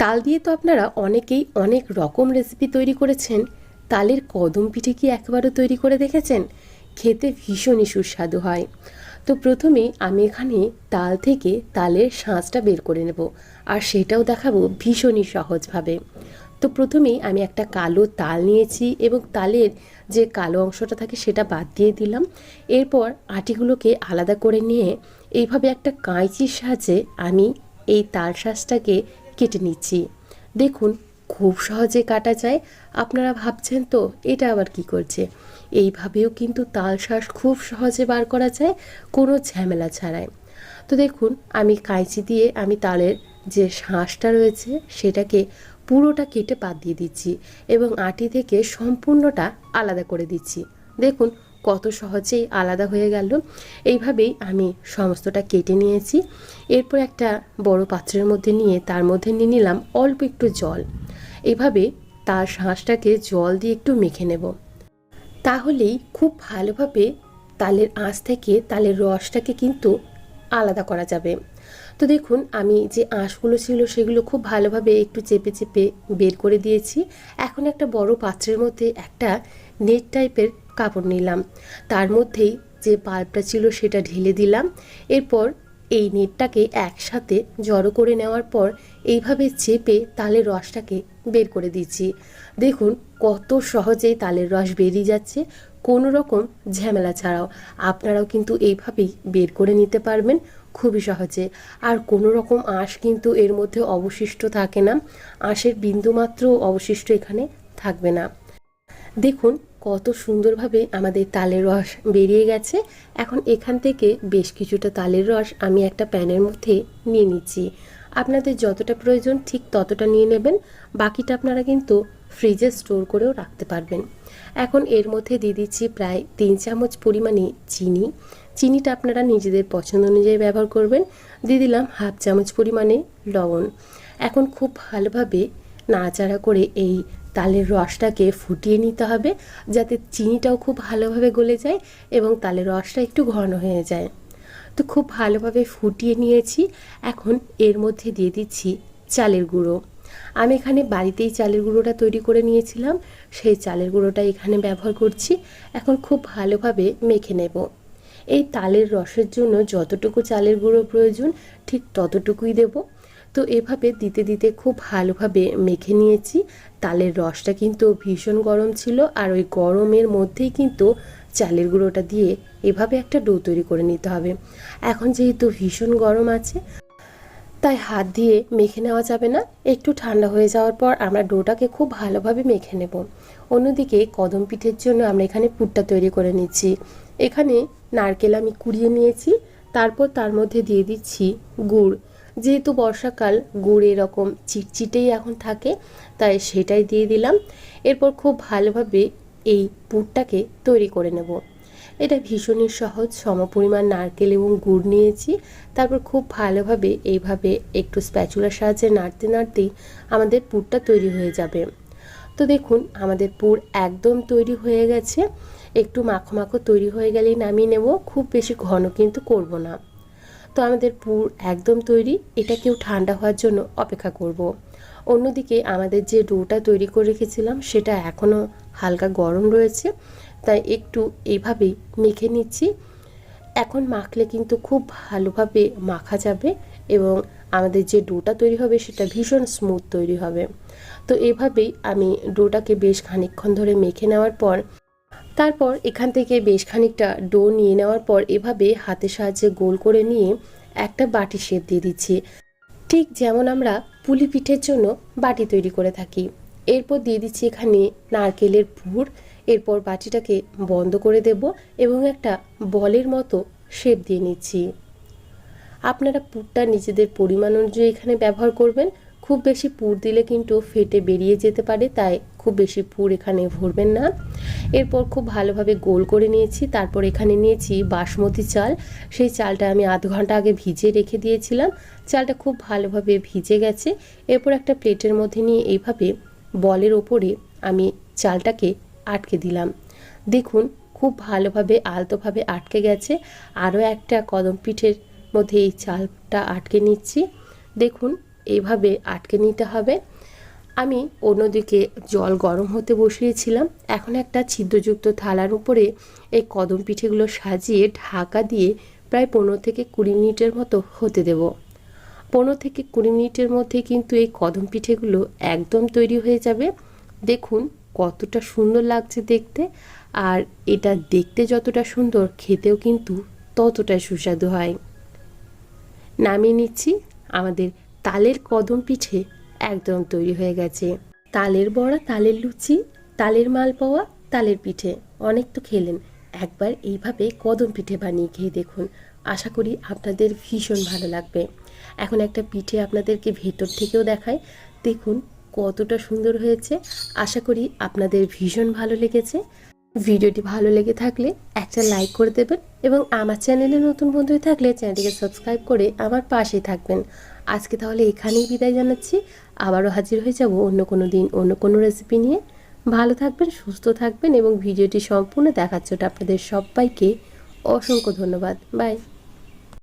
তাল দিয়ে তো আপনারা অনেকেই অনেক রকম রেসিপি তৈরি করেছেন। তালের কদম পিঠে কি একবারও তৈরি করে দেখেছেন? খেতে ভীষণই সুস্বাদু হয়। তো প্রথমে আমি এখানে তাল থেকে তালের শাঁসটা বের করে নেব আর সেটাও দেখাবো ভীষণই সহজভাবে। তো প্রথমেই আমি একটা কালো তাল নিয়েছি এবং তালের যে কালো অংশটা থাকে সেটা বাদ দিয়ে দিলাম। এরপর আটিগুলোকে আলাদা করে নিয়ে এইভাবে একটা কাঁচির সাহায্যে আমি এই তাল শাঁসটাকে কেটে নিচ্ছি। দেখুন, খুব সহজে কাটা যায়। আপনারা ভাবছেন তো, এটা আবার কি করছে? এইভাবেও কিন্তু তাল শাঁস খুব সহজে বার করা যায়, কোনো ঝামেলা ছাড়াই। তো দেখুন, আমি কাঁচি দিয়ে আমি তালের যে শাঁসটা রয়েছে, সেটাকে পুরোটা কেটে বাদ দিয়ে দিচ্ছি এবং আটি থেকে সম্পূর্ণটা আলাদা করে দিচ্ছি। দেখুন কত সহজেই আলাদা হয়ে গেল। এইভাবেই আমি সমস্তটা কেটে নিয়েছি। এরপর একটা বড় পাত্রের মধ্যে নিয়ে তার মধ্যে নিয়ে নিলাম অল্প একটু জল। এইভাবে তার শাঁসটাকে জল দিয়ে একটু মেখে নেব। তাহলেই খুব ভালোভাবে তালের আঁশ থেকে তালের রসটাকে কিন্তু আলাদা করা যাবে। তো দেখুন, আমি যে আঁশগুলো ছিল সেগুলো খুব ভালোভাবে একটু চেপে চেপে বের করে দিয়েছি। এখন একটা বড় পাত্রের মধ্যে একটা নেট টাইপের কাপড় নিলাম। তার মধ্যেই যে পাল্পটা ছিল সেটা ঢেলে দিলাম। এরপর এই নেটটাকে একসাথে জড়ো করে নেওয়ার পর এইভাবে চেপে তালের রসটাকে বের করে দিচ্ছি। দেখুন কত সহজেই তালের রস বেরিয়ে যাচ্ছে, কোনো রকম ঝামেলা ছাড়াও। আপনারাও কিন্তু এইভাবেই বের করে নিতে পারবেন খুবই সহজে। আর কোনো রকম আঁশ কিন্তু এর মধ্যে অবশিষ্ট থাকে না। আঁশের বিন্দুমাত্র অবশিষ্ট এখানে থাকবে না। দেখুন কত সুন্দরভাবে আমাদের তালের রস বেরিয়ে গেছে। এখন এখান থেকে বেশ কিছুটা তালের রস আমি একটা প্যানের মধ্যে নিয়ে নিচ্ছি। আপনাদের যতটা প্রয়োজন ঠিক ততটা নিয়ে নেবেন, বাকিটা আপনারা কিন্তু ফ্রিজে স্টোর করেও রাখতে পারবেন। এখন এর মধ্যে দিয়ে দিচ্ছি প্রায় তিন চামচ পরিমাণে চিনি। চিনিটা আপনারা নিজেদের পছন্দ অনুযায়ী ব্যবহার করবেন। দিয়ে দিলাম হাফ চামচ পরিমাণে লবণ। এখন খুব ভালোভাবে নাড়াচাড়া করে এই তালের রসটাকে ফুটিয়ে নিতে হবে যাতে চিনিটাও খুব ভালোভাবে গলে যায় এবং তালের রসটা একটু ঘন হয়ে যায়। তো খুব ভালোভাবে ফুটিয়ে নিয়েছি। এখন এর মধ্যে দিয়ে দিচ্ছি চালের গুঁড়ো। আমি এখানে বাড়িতেই চালের গুঁড়োটা তৈরি করে নিয়েছিলাম। সেই চালের গুঁড়োটা এখানে ব্যবহার করছি। এখন খুব ভালোভাবে মেখে নেব। এই তালের রসের জন্য যতটুকু চালের গুঁড়ো প্রয়োজন ঠিক ততটুকুই দেব। তো এভাবে দিতে দিতে খুব ভালোভাবে মেখে নিয়েছি। তালের রসটা কিন্তু ভীষণ গরম ছিল আর ওই গরমের মধ্যেই কিন্তু চালের গুঁড়োটা দিয়ে এভাবে একটা ডো তৈরি করে নিতে হবে। এখন যেহেতু ভীষণ গরম আছে, তাই হাত দিয়ে মেখে নেওয়া যাবে না। একটু ঠান্ডা হয়ে যাওয়ার পর আমরা ডোটাকে খুব ভালোভাবে মেখে নেব। অন্যদিকে কদম পিঠের জন্য আমরা এখানে পুরটা তৈরি করে নিচ্ছি। এখানে নারকেল আমি কুড়িয়ে নিয়েছি। তারপর তার মধ্যে দিয়ে দিচ্ছি গুড়। যেহেতু বর্ষাকাল, গুড় এরকম চিটচিটেই এখন থাকে, তাই সেটাই দিয়ে দিলাম। এরপর খুব ভালোভাবে এই পুরটাকে তৈরি করে নেব। এটা ভীষণই সহজ, সমপরিমাণ নারকেল এবং গুড় নিয়েছি। তারপর খুব ভালোভাবে এইভাবে একটু স্প্যাচুলার সাহায্যে নাড়তে নাড়তেই আমাদের পুরটা তৈরি হয়ে যাবে। তো দেখুন, আমাদের পুর একদম তৈরি হয়ে গেছে। একটু মাখো মাখো তৈরি হয়ে গেলেই নামিয়ে নেব। খুব বেশি ঘন কিন্তু করব না। তো আমাদের পুর একদম তৈরি, এটা কেউ ঠান্ডা হওয়ার জন্য অপেক্ষা করব। অন্যদিকে আমাদের যে ডোটা তৈরি করে রেখেছিলাম, সেটা এখনও হালকা গরম রয়েছে, তাই একটু এইভাবেই মেখে নিচ্ছি এখন মাখলে কিন্তু খুব ভালোভাবে মাখা যাবে এবং আমাদের যে ডোটা তৈরি হবে, সেটা ভীষণ স্মুথ তৈরি হবে তো এভাবেই আমি ডোটাকে বেশ খানিকক্ষণ ধরে মেখে নেওয়ার পর তারপর এখান থেকে বেশ খানিকটা ডো নিয়ে নেওয়ার পর এভাবে হাতের সাহায্যে গোল করে নিয়ে একটা বাটি শেপ দিয়ে দিচ্ছি। ঠিক যেমন আমরা পুলি পিঠের জন্য বাটি তৈরি করে থাকি। এরপর দিয়ে দিচ্ছি এখানে নারকেলের পুর। এরপর বাটিটাকে বন্ধ করে দেব এবং একটা বলের মতো শেপ দিয়ে নিচ্ছি। আপনারা পুরটা নিজেদের পরিমাণ অনুযায়ী এখানে ব্যবহার করবেন। খুব বেশি পুর দিলে কিন্তু ফেটে বেরিয়ে যেতে পারে, তাই খুব বেশি পুর এখানে ভরবেন না। এরপর খুব ভালোভাবে গোল করে নিয়েছি, তারপর এখানে নিয়েছি বাসমতি চাল। সেই চালটা আমি আধ ঘণ্টা আগে ভিজে রেখে দিয়েছিলাম, চালটা খুব ভালোভাবে ভিজে গেছে। এরপর একটা প্লেটের মধ্যে নিয়ে এইভাবে বলের ওপরে আমি চালটাকে আটকে দিলাম। দেখুন, খুব ভালোভাবে, আলতোভাবে আটকে গেছে। আরও একটা কদম পিঠের মধ্যে এই চালটা আটকে নিচ্ছি। দেখুন এইভাবে আটকে নিতে হবে। আমি অন্যদিকে জল গরম হতে বসিয়েছিলাম। এখন একটা ছিদ্রযুক্ত থালার উপরে এই কদম পিঠেগুলো সাজিয়ে ঢাকা দিয়ে প্রায় পনেরো থেকে কুড়ি মিনিটের মতো হতে দেব। পনেরো থেকে কুড়ি মিনিটের মধ্যে কিন্তু এই কদম পিঠেগুলো একদম তৈরি হয়ে যাবে। দেখুন কতটা সুন্দর লাগছে দেখতে। আর এটা দেখতে যতটা সুন্দর, খেতেও কিন্তু ততটাই সুস্বাদু হয়। নামিয়ে নিচ্ছি আমাদের তালের কদম পিঠে একদম তৈরি হয়ে গেছে। তালের বড়া, তালের লুচি, তালের মালপোয়া, তালের পিঠে অনেক তো খেলেন। একবার এইভাবে কদম পিঠে বানিয়ে খেয়ে দেখুন। আশা করি আপনাদের ভীষণ ভালো লাগবে। এখন একটা পিঠে আপনাদেরকে ভেতর থেকেও দেখায় দেখুন কতটা সুন্দর হয়েছে। আশা করি আপনাদের ভীষণ ভালো লেগেছে। ভিডিওটি ভালো লেগে থাকলে একটা লাইক করে দেবেন এবং আমার চ্যানেলে নতুন বন্ধু থাকলে চ্যানেলটিকে সাবস্ক্রাইব করে আমার পাশেই থাকবেন। আজকে তাহলে এখানেই বিদায় জানাচ্ছি। আবারও হাজির হয়ে যাব অন্য কোনো দিন, অন্য কোনো রেসিপি নিয়ে। ভালো থাকবেন, সুস্থ থাকবেন এবং ভিডিওটি সম্পূর্ণ দেখার জন্য আপনাদের সবাইকে অসংখ্য ধন্যবাদ। বাই